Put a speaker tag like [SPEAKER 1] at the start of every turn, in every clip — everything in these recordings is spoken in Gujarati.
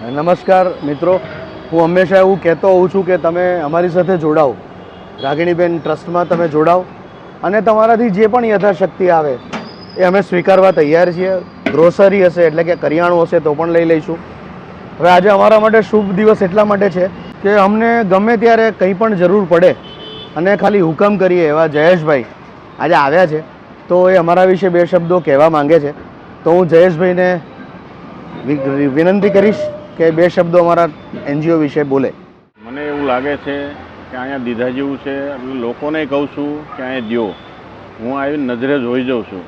[SPEAKER 1] નમસ્કાર, મિત્રો. હું હંમેશા એવું કહેતો હોઉં છું કે તમે અમારી સાથે જોડાઓ. રાગિણીબેન ટ્રસ્ટમાં તમે જોડાઓ અને તમારાથી જે પણ યથાશક્તિ આવે એ અમે સ્વીકારવા તૈયાર છીએ. ગ્રોસરી હશે એટલે કે કરિયાણું હશે તો પણ લઈ લઈશું. હવે આજે અમારા માટે શુભ દિવસ એટલા માટે છે કે અમને ગમે ત્યારે કંઈ પણ જરૂર પડે અને ખાલી હુકમ કરીએ એવા જયેશભાઈ આજે આવ્યા છે, તો એ અમારા વિશે બે શબ્દો કહેવા માંગે છે. તો હું જયેશભાઈને વિનંતી કરીશ કે બે શબ્દો અમારા એનજીઓ વિશે બોલે.
[SPEAKER 2] મને એવું લાગે છે કે અહીંયા દીધા જેવું છે. લોકોને કહું છું કે અહીંયા દ્યો. હું આવી નજરે જોઈ જાઉં છું.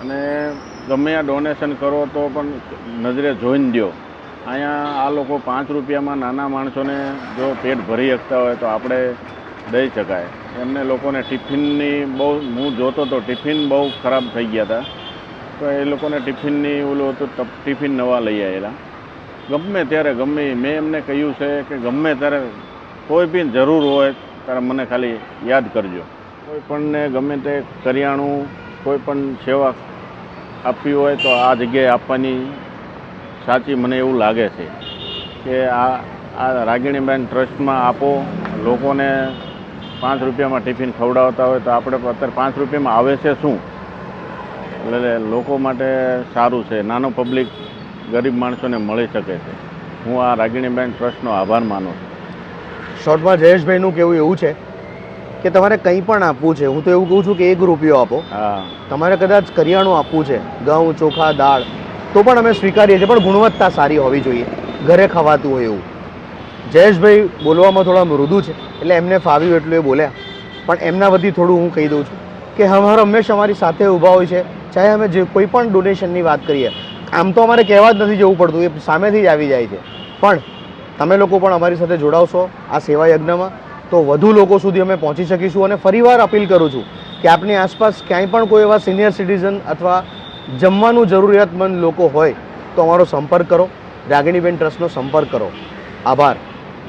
[SPEAKER 2] અને ગમે આ ડોનેશન કરો તો પણ નજરે જોઈને દ્યો. અહીંયા આ લોકો પાંચ રૂપિયામાં નાના માણસોને જો પેટ ભરી શકતા હોય તો આપણે દઈ શકાય. એમને લોકોને ટિફિનની બહુ, હું જોતો તો ટિફિન બહુ ખરાબ થઈ ગયા હતા. તો એ લોકોને ટિફિનની ઓલું હતું, ટિફિન નવા લઈ આવેલા ગમે ત્યારે ગમે, મેં એમને કહ્યું છે કે ગમે ત્યારે કોઈ બી જરૂર હોય, ત્યારે મને ખાલી યાદ કરજો. કોઈ પણને ગમે તે કરિયાણું, કોઈ પણ સેવા આપવી હોય તો આ જગ્યાએ આપવાની સાચી મને એવું લાગે છે કે આ આ રાગીણીબેન ટ્રસ્ટમાં આપો, લોકોને પાંચ રૂપિયામાં ટિફિન ખવડાવતા હોય તો આપણે અત્યારે પાંચ રૂપિયામાં આવે છે શું? એટલે લોકો માટે સારું છે. નાનો પબ્લિક ગરીબ માણસોને મળી શકે છે. હું આ રાગીણીબેન ટ્રસ્ટનો આભાર માનું છું.
[SPEAKER 1] શોર્ટમાં જયેશભાઈનું કહેવું એવું છે કે તમારે કંઈ પણ આપવું છે હું તો એવું કહું છું કે એક રૂપિયો આપો. તમારે કદાચ કરિયાણું આપવું છે ઘઉં ચોખા દાળ તો પણ અમે સ્વીકારીએ છીએ પણ ગુણવત્તા સારી હોવી જોઈએ. ઘરે ખવાતું હોય એવું. જયેશભાઈ બોલવામાં થોડા મૃદુ છે એટલે એમને ફાવ્યું એટલું એ બોલ્યા. પણ એમના વતી થોડું હું કહી દઉં છું કે અમારે હંમેશા અમારી સાથે ઊભા હોય છે. ચાહે અમે જે કોઈ પણ ડોનેશનની વાત કરીએ આમ તો અમારે કહેવા જ નથી જવું પડતું, એ સામેથી જ આવી જાય છે. પણ તમે લોકો પણ અમારી સાથે જોડાવશો આ સેવા યજ્ઞમાં, તો વધુ લોકો સુધી અમે પહોંચી શકીશું અને ફરીવાર અપીલ કરું છું કે આપની આસપાસ ક્યાંય પણ કોઈ એવા સિનિયર સિટીઝન અથવા જમવાનું જરૂરિયાતમંદ લોકો હોય, તો અમારો સંપર્ક કરો. રાગિણીબેન ટ્રસ્ટનો સંપર્ક કરો. આભાર.